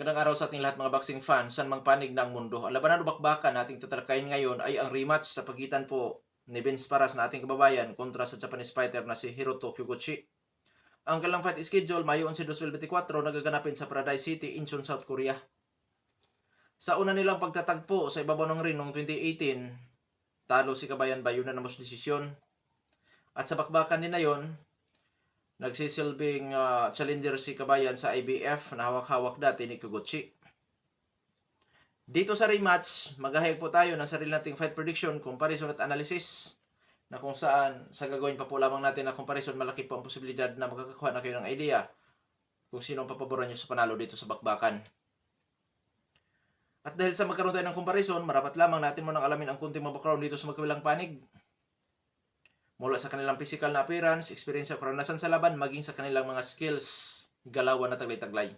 Magandang araw sa ating lahat mga boxing fans, saan mang panig ang mundo. Ang labanan o bakbakan na ating tatalakayin ngayon ay ang rematch sa pagitan po ni Vince Paras na ating kababayan kontra sa Japanese fighter na si Hiroto Kyoguchi. Ang kanilang fight schedule Mayo 11, 2024 nagaganapin sa Paradise City, Incheon, South Korea. Sa una nilang pagtatagpo sa ibabaw ng ring noong 2018, talo si Kabayan Bayo na namos desisyon. At sa bakbakan din na yon, nagsisilbing ah, challenger si Kabayan sa IBF na hawak-hawak dati ni Kyoguchi. Dito sa rematch, maghahayag po tayo ng sarili nating fight prediction, comparison at analysis na kung saan sa gagawin pa po lamang natin na comparison, malaki po ang posibilidad na magkakakuha na kayo ng idea kung sino ang papaboran nyo sa panalo dito sa bakbakan. At dahil sa magkaroon tayo ng comparison, marapat lamang natin munang alamin ang kunting mga background dito sa magkabilang panig. Mula sa kanilang physical na appearance, experience at karanasan sa laban, maging sa kanilang mga skills, galawan na taglay-taglay.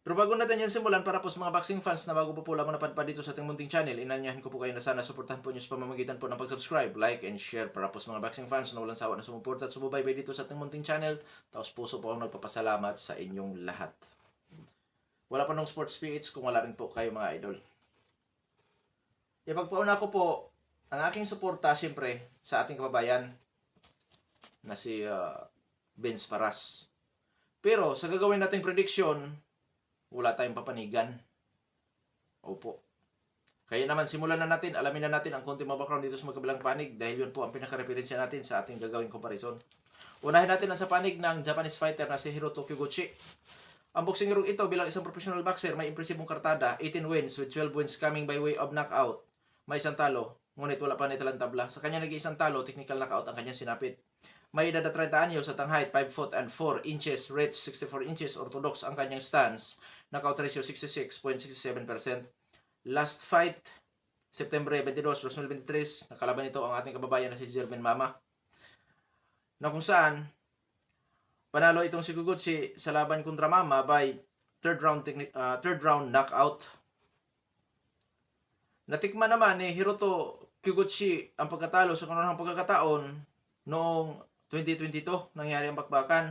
Pero bago natin yan simulan, para po sa mga boxing fans na bago po po lamang napadpad dito sa ating munting channel, inanyahan ko po kayo na sana suportahan po nyo sa pamamagitan po ng pag-subscribe, like, and share para po sa mga boxing fans na walang sawa na sumuporta at sumubaybay dito sa ating munting channel. Tapos puso po akong nagpapasalamat sa inyong lahat. Wala pa nung sports PH kung wala rin po kayo mga idol. Ipagpauna ko po ang aking suporta siyempre sa ating kababayan na si uh, Vince Paras. Pero sa gagawin nating prediction, wala tayong papanigan. Opo. Kaya naman simulan na natin, alamin na natin ang konti mga background dito sa magkabilang panig dahil yun po ang pinaka-referensya natin sa ating gagawing comparison. Unahin natin ang sa panig ng Japanese fighter na si Hiroto Kyoguchi. Ang boxing ito bilang isang professional boxer may impresibong kartada, 18 wins with 12 wins coming by way of knockout. May isang talo, ngunit wala pa nitalang tabla. Sa kanya nag-iisang talo, technical knockout ang kanyang sinapit. May edad na 30 anyos at ang height 5 foot and 4 inches, reach 64 inches, orthodox ang kanyang stance, knockout ratio 66.67%. Last fight, September 22, 2023, nakalaban nito ang ating kababayan na si Jermaine Mama. Na kung saan, panalo itong si Guguchi sa laban kontra Mama by third round uh, third round knockout. Natikman naman ni Hiroto Kyoguchi ang pagkatalo sa kanunang pagkakataon noong 2022 nangyari ang bakbakan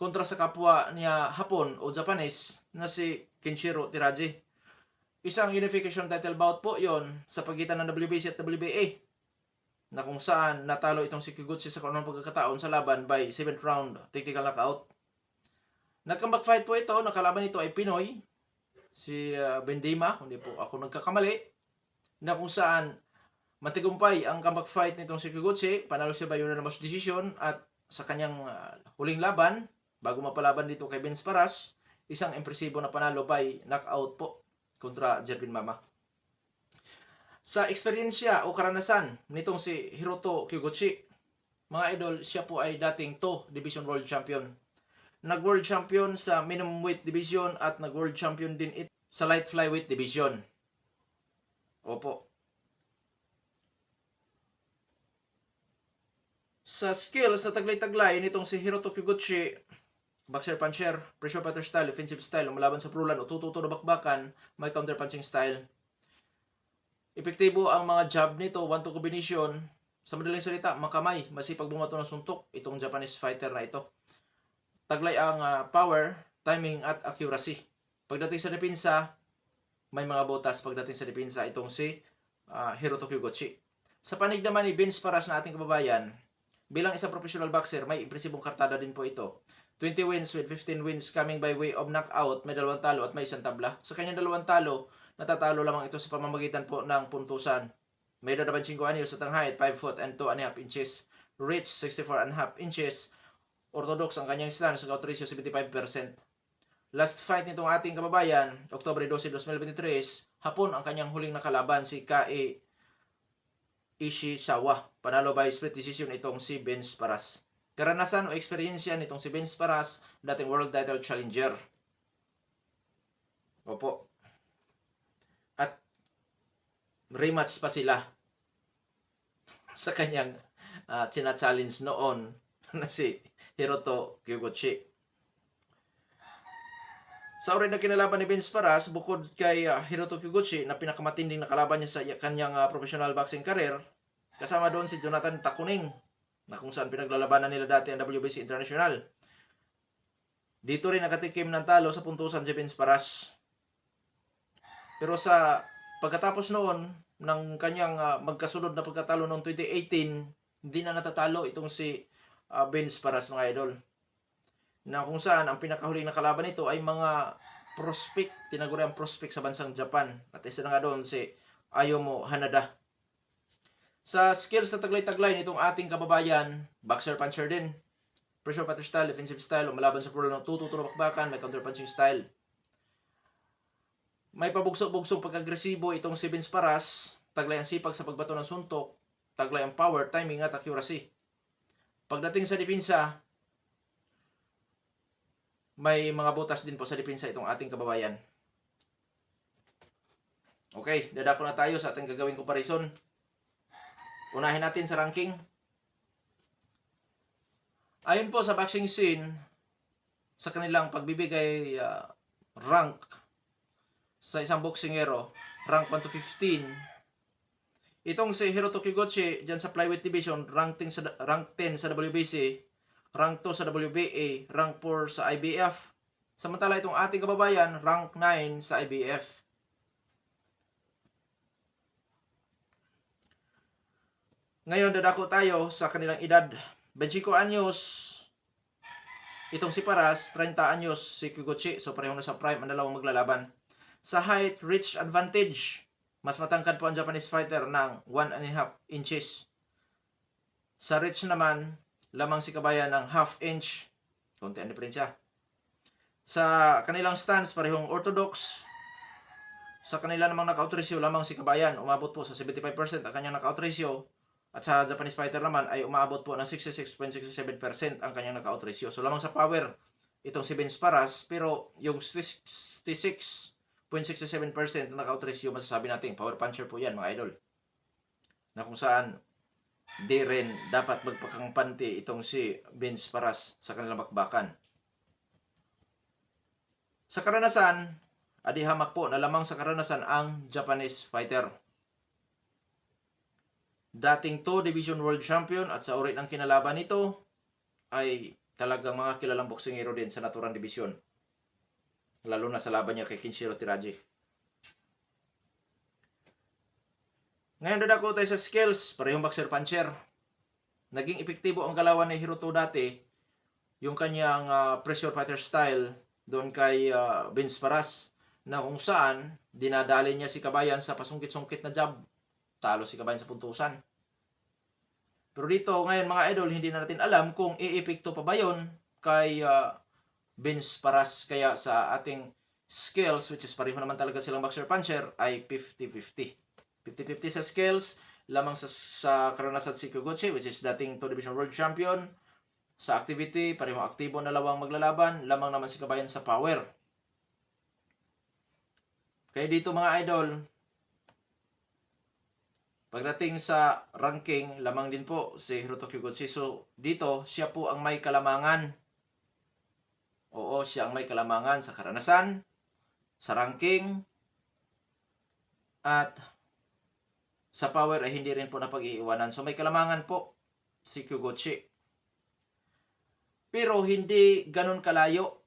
kontra sa kapwa niya Hapon o Japanese na si Kenshiro Tiraji. Isang unification title bout po yon sa pagitan ng WBC at WBA na kung saan natalo itong si Kiguchi sa kanunang pagkakataon sa laban by 7th round technical knockout. Nag-comeback fight po ito, nakalaban nito ay Pinoy, si uh, Bendima, kung di po ako nagkakamali, na kung saan matigumpay ang comeback fight nitong si Kiguchi, panalo siya by unanimous decision at sa kanyang uh, huling laban, bago mapalaban dito kay Vince Paras, isang impresibo na panalo by knockout po kontra Jervin Mama. Sa eksperyensya o karanasan nitong si Hiroto Kyoguchi, mga idol, siya po ay dating to Division World Champion. Nag-World Champion sa minimum weight division at nag-World Champion din it sa light flyweight division. Opo. Sa skills na taglay-taglay nitong si Hiroto Kyoguchi, boxer puncher, pressure fighter style, offensive style, umalaban sa prulan o tututo na bakbakan, may counter punching style. Epektibo ang mga jab nito, one-two combination. Sa madaling salita, makamay, masipag bumato ng suntok itong Japanese fighter na ito. Taglay ang ah, power, timing at accuracy. Pagdating sa depensa, may mga botas pagdating sa depensa itong si ah, Hiroto Kyoguchi. Sa panig naman ni Vince Paras na ating kababayan, bilang isang professional boxer, may impresibong kartada din po ito. 20 wins with 15 wins coming by way of knockout, may dalawang talo at may isang tabla. Sa kanyang dalawang talo, natatalo lamang ito sa pamamagitan po ng puntusan. May na 5 anyos at ang height 5 foot and 2 and a half inches. Reach 64 and a half inches. Orthodox ang kanyang stance, knockout ratio 75%. Last fight nitong ating kababayan, Oktobre 12, 2023, hapon ang kanyang huling nakalaban si Kae Ishizawa. Panalo by split decision itong si Vince Paras. Karanasan o eksperyensya nitong si Vince Paras, dating world title challenger. Opo. At rematch pa sila sa kanyang uh, challenge noon na si Hiroto Kyoguchi. Sa orin na kinalaban ni Vince Paras, bukod kay uh, Hiroto Kyoguchi na pinakamatinding nakalaban niya sa kanyang uh, professional boxing career, kasama doon si Jonathan Takuning na kung saan pinaglalabanan nila dati ang WBC International. Dito rin nakatikim ng talo sa puntusan si Vince Paras. Pero sa pagkatapos noon ng kanyang ah, magkasunod na pagkatalo noong 2018, hindi na natatalo itong si ah, Vince Paras mga idol. Na kung saan ang pinakahuling na kalaban nito ay mga prospect, tinaguri ang prospect sa bansang Japan. At isa na nga doon si Ayomo Hanada. Sa skills na taglay-taglay nitong ating kababayan, boxer puncher din. Pressure putter style, defensive style, umalaban sa puro ng tututuro bakbakan, may counter punching style. May pabugsok-bugsok pag-agresibo itong si Vince Paras, taglay ang sipag sa pagbato ng suntok, taglay ang power, timing at accuracy. Pagdating sa depensa, may mga butas din po sa depensa itong ating kababayan. Okay, dadako na tayo sa ating gagawing comparison. Unahin natin sa ranking. Ayon po sa boxing scene, sa kanilang pagbibigay ah, rank sa isang boksingero, rank 1 to 15, itong si Hiroto Kiguchi dyan sa flyweight division, rank 10 sa, rank 10 sa WBC, rank 2 sa WBA, rank 4 sa IBF. Samantala itong ating kababayan, rank 9 sa IBF. Ngayon, dadako tayo sa kanilang edad. 25 anyos, itong si Paras, 30 anyos si Kikuchi. So, pareho na sa prime ang dalawang maglalaban. Sa height, reach advantage. Mas matangkad po ang Japanese fighter ng 1 and a half inches. Sa reach naman, lamang si Kabayan ng half inch. Konti ang diferensya. Sa kanilang stance, parehong orthodox. Sa kanila namang knockout ratio, lamang si Kabayan. Umabot po sa 75% ang kanyang knockout ratio. At sa Japanese fighter naman ay umabot po ng 66.67% ang kanyang knockout ratio. So lamang sa power, itong si Vince Paras, pero yung 66.67% na knockout ratio, masasabi natin, power puncher po yan mga idol. Na kung saan, di rin dapat magpakangpanti itong si Vince Paras sa kanilang bakbakan. Sa karanasan, adi hamak po na lamang sa karanasan ang Japanese fighter dating 2 Division World Champion at sa uri ng kinalaban nito ay talagang mga kilalang boksingero din sa naturang division. Lalo na sa laban niya kay Kinshiro Tiraji. Ngayon dadako tayo sa skills, parehong boxer puncher. Naging epektibo ang galawan ni Hiroto dati, yung kanyang ah, pressure fighter style doon kay ah, Vince Paras na kung saan dinadali niya si Kabayan sa pasungkit-sungkit na jab talo si Kabayan sa puntusan. Pero dito, ngayon mga idol, hindi na natin alam kung iepekto pa ba yun kay uh, Vince Paras. Kaya sa ating skills, which is pareho naman talaga silang boxer puncher, ay 50-50. 50-50 sa skills, lamang sa, sa karanasan si Kyoguchi, which is dating 2 Division World Champion. Sa activity, pareho aktibo na lawang maglalaban, lamang naman si Kabayan sa power. Kaya dito mga idol, Pagdating sa ranking, lamang din po si Hiroto Kyoguchi. So, dito, siya po ang may kalamangan. Oo, siya ang may kalamangan sa karanasan, sa ranking, at sa power ay hindi rin po napag-iiwanan. So, may kalamangan po si Kyoguchi. Pero hindi ganun kalayo.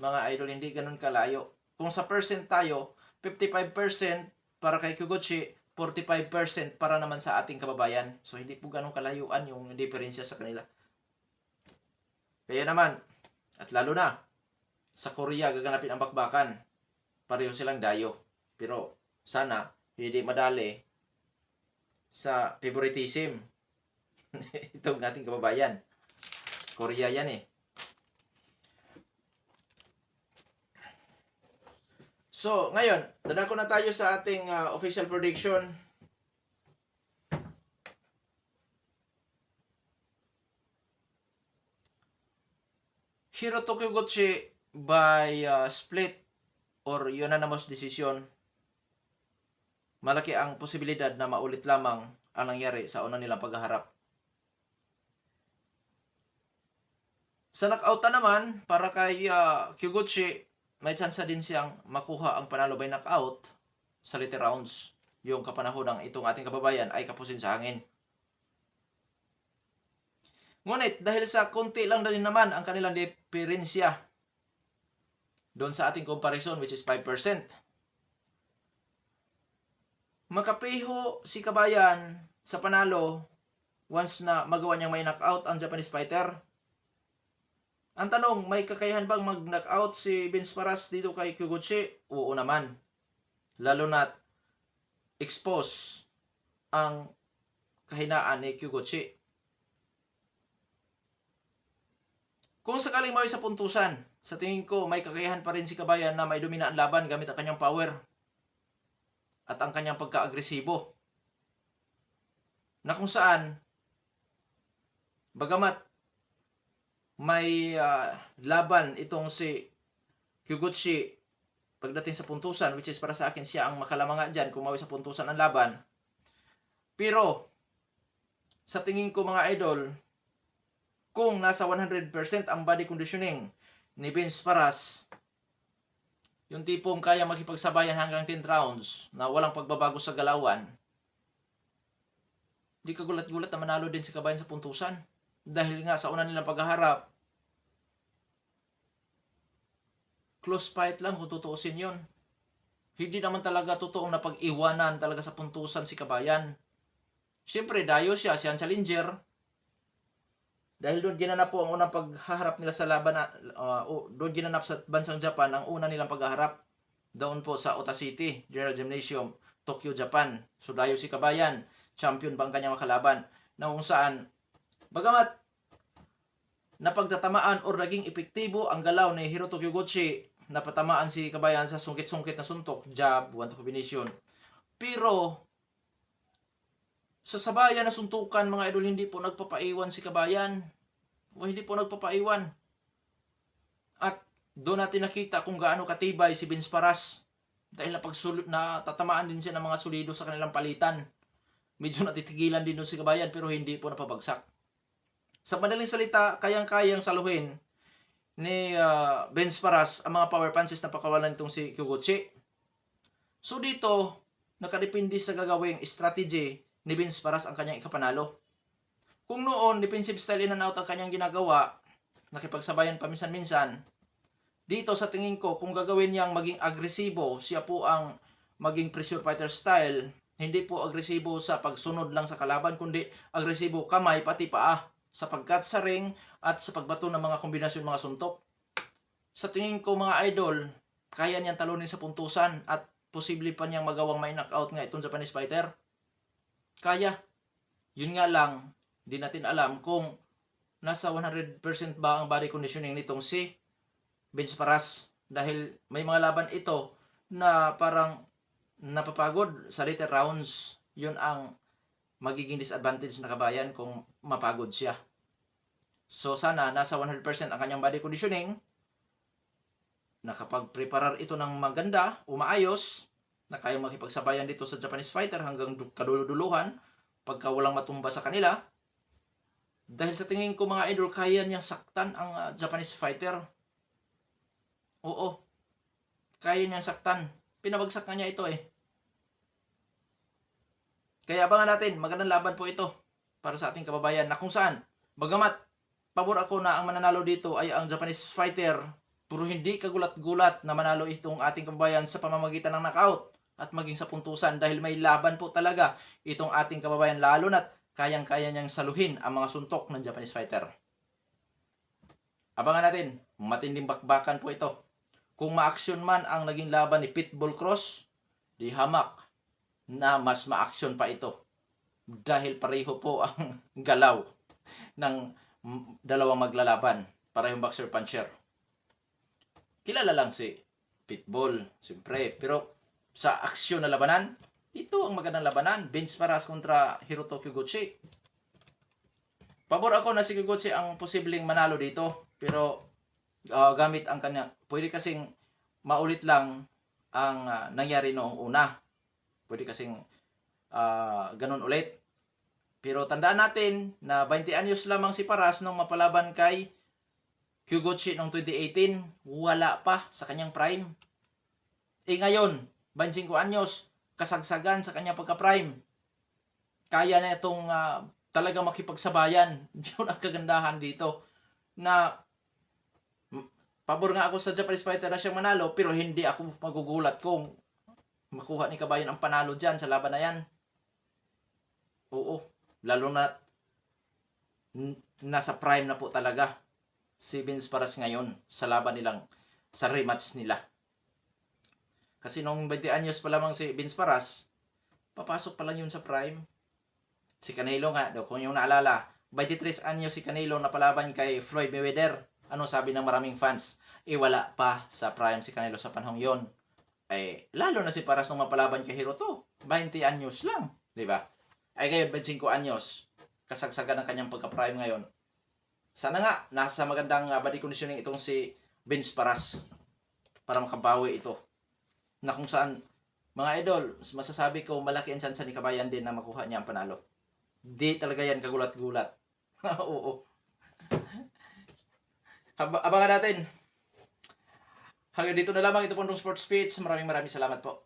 Mga idol, hindi ganun kalayo. Kung sa percent tayo, 55% para kay Kyoguchi, 45% para naman sa ating kababayan. So, hindi po ganun kalayuan yung diferensya sa kanila. Kaya naman, at lalo na, sa Korea gaganapin ang bakbakan. Pareho silang dayo. Pero, sana, hindi madali sa favoritism. Itong ating kababayan. Korea yan eh. So, ngayon, dadako na tayo sa ating ah, official prediction. Hiroto Kyoguchi by ah, split or unanimous decision. Malaki ang posibilidad na maulit lamang ang nangyari sa una nilang paghaharap. Sa knockout na naman, para kay ah, Kyoguchi, may chance din siyang makuha ang panalo by knockout sa later rounds. Yung kapanahon ng itong ating kababayan ay kapusin sa hangin. Ngunit dahil sa konti lang din naman ang kanilang diferensya doon sa ating comparison which is 5%. Makapiho si Kabayan sa panalo once na magawa niyang may knockout ang Japanese fighter. Ang tanong, may kakayahan bang mag-knockout si Vince Paras dito kay Kyoguchi? Oo naman. Lalo na expose ang kahinaan ni Kyoguchi. Kung sakaling maway sa puntusan, sa tingin ko may kakayahan pa rin si Kabayan na may domina ang laban gamit ang kanyang power at ang kanyang pagka-agresibo. Na kung saan, bagamat may ah, laban itong si Kyoguchi pagdating sa puntusan, which is para sa akin siya ang makalamanga dyan kung mawi sa puntusan ang laban. Pero, sa tingin ko mga idol, kung nasa 100% ang body conditioning ni Vince Paras, yung tipong kaya makipagsabayan hanggang 10 rounds na walang pagbabago sa galawan, di ka gulat-gulat na manalo din si Kabayan sa puntusan. Dahil nga sa una nilang paghaharap, close fight lang kung tutuusin yun. Hindi naman talaga totoong napag-iwanan talaga sa puntusan si Kabayan. Siyempre, dayo siya, siya ang challenger. Dahil doon ginanap po ang unang paghaharap nila sa laban na, uh, doon ginanap sa bansang Japan ang una nilang paghaharap. Doon po sa Ota City, General Gymnasium, Tokyo, Japan. So dayo si Kabayan, champion bang kanyang makalaban. Na kung saan, bagamat napagtatamaan o naging epektibo ang galaw ni Hiroto Kyoguchi, napatamaan si Kabayan sa sungkit-sungkit na suntok, jab, one to combination. Pero, sa sabayan na suntukan mga idol, hindi po nagpapaiwan si Kabayan. O hindi po nagpapaiwan. At doon natin nakita kung gaano katibay si Vince Paras. Dahil napagsul- na tatamaan din siya ng mga solido sa kanilang palitan. Medyo natitigilan din doon si Kabayan pero hindi po napabagsak. Sa madaling salita, kayang-kayang saluhin ni uh, Vince Paras ang mga power punches na pakawalan nitong si Kyoguchi. So dito, nakadepende sa gagawing strategy ni Vince Paras ang kanyang ikapanalo. Kung noon, defensive style in and out ang kanyang ginagawa, nakipagsabayan paminsan-minsan, dito sa tingin ko, kung gagawin niyang maging agresibo, siya po ang maging pressure fighter style, hindi po agresibo sa pagsunod lang sa kalaban, kundi agresibo kamay, pati paa, sapagkat sa ring at sa pagbato ng mga kombinasyon mga suntok. Sa tingin ko mga idol, kaya niyang talunin sa puntusan at posible pa niyang magawang may knockout nga itong Japanese fighter. Kaya. Yun nga lang, di natin alam kung nasa 100% ba ang body conditioning nitong si Vince Paras. Dahil may mga laban ito na parang napapagod sa later rounds. Yun ang magiging disadvantage na kabayan kung mapagod siya. So sana nasa 100% ang kanyang body conditioning. Nakapag-preparar ito ng maganda, umaayos, na kaya makipagsabayan dito sa Japanese fighter hanggang du- kaduluduluhan pagka walang matumba sa kanila. Dahil sa tingin ko mga idol, kaya niyang saktan ang ah, Japanese fighter. Oo. Kaya niyang saktan. Pinabagsak na niya ito eh. Kaya abangan natin, magandang laban po ito para sa ating kababayan na kung saan, bagamat pabor ako na ang mananalo dito ay ang Japanese fighter, pero hindi kagulat-gulat na manalo itong ating kababayan sa pamamagitan ng knockout at maging sa puntusan dahil may laban po talaga itong ating kababayan lalo na't kayang-kaya niyang saluhin ang mga suntok ng Japanese fighter. Abangan natin, matinding bakbakan po ito. Kung ma-action man ang naging laban ni Pitbull Cross, di hamak na mas ma-action pa ito. Dahil pareho po ang galaw ng dalawang maglalaban. Parehong boxer puncher. Kilala lang si Pitbull, siyempre. Pero sa aksyon na labanan, ito ang magandang labanan. Vince Paras kontra Hiroto Kyoguchi. Pabor ako na si Kyoguchi ang posibleng manalo dito. Pero ah, gamit ang kanya, pwede kasing maulit lang ang ah, nangyari noong una. Pwede kasing ah, ganun ulit. Pero tandaan natin na 20 anyos lamang si Paras nung mapalaban kay Kyoguchi noong 2018. Wala pa sa kanyang prime. Eh ngayon, 25 anyos, kasagsagan sa kanyang pagka-prime. Kaya na itong ah, talaga makipagsabayan. Yun ang kagandahan dito. Na pabor nga ako sa Japanese fighter na siyang manalo pero hindi ako magugulat kung makuha ni Kabayan ang panalo dyan sa laban na yan. Oo. Lalo na nasa prime na po talaga si Vince Paras ngayon sa laban nilang sa rematch nila. Kasi nung 20 anyos pa lamang si Vince Paras, papasok pa lang yun sa prime. Si Canelo nga, daw, kung yung naalala, 23 anyos si Canelo na palaban kay Floyd Mayweather. Ano sabi ng maraming fans? Eh wala pa sa prime si Canelo sa panahong yon. Eh, lalo na si Paras nung mapalaban kay Hiroto. 20 anyos lang, di ba? Ay ngayon, 25 anyos. Kasagsagan ng kanyang pagka-prime ngayon. Sana nga, nasa magandang uh, body conditioning itong si Vince Paras para makabawi ito. Na kung saan, mga idol, masasabi ko malaki ang chance ni Kabayan din na makuha niya ang panalo. Di talaga yan kagulat-gulat. Oo. Hab- abangan natin. Hanggang dito na lamang ito pong Sports Speech. Maraming maraming salamat po.